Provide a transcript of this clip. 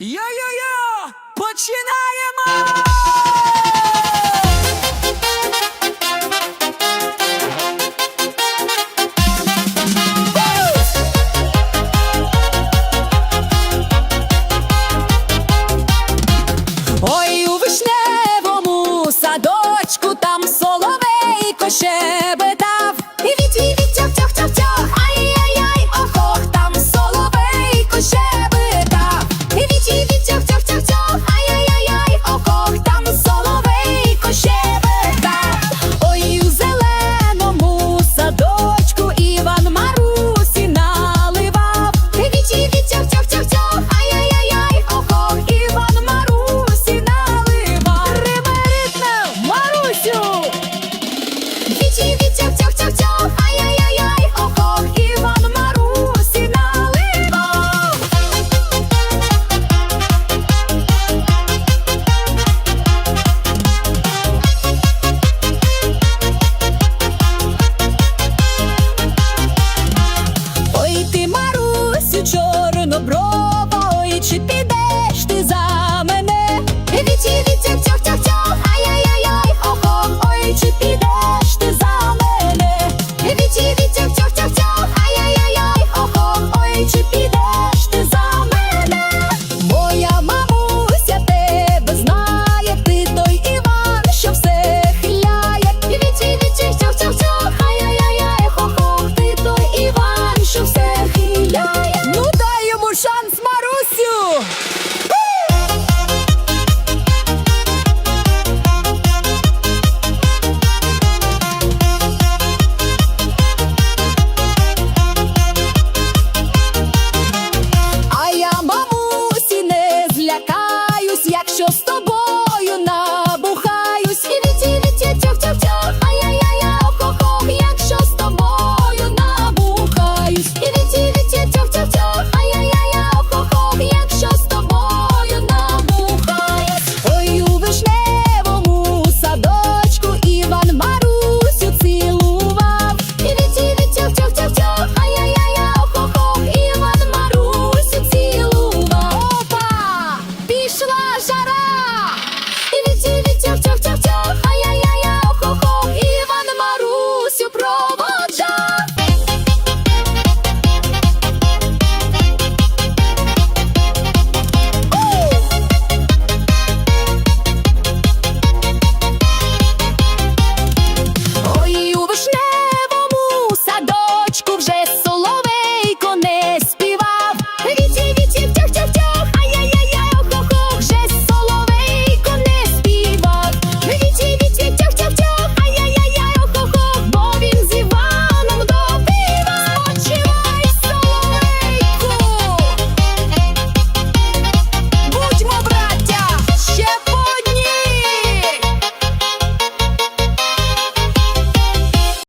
Йо-йо-йо! Починаємо! Ой, у вишневому садочку там соловейко щебетав. chance.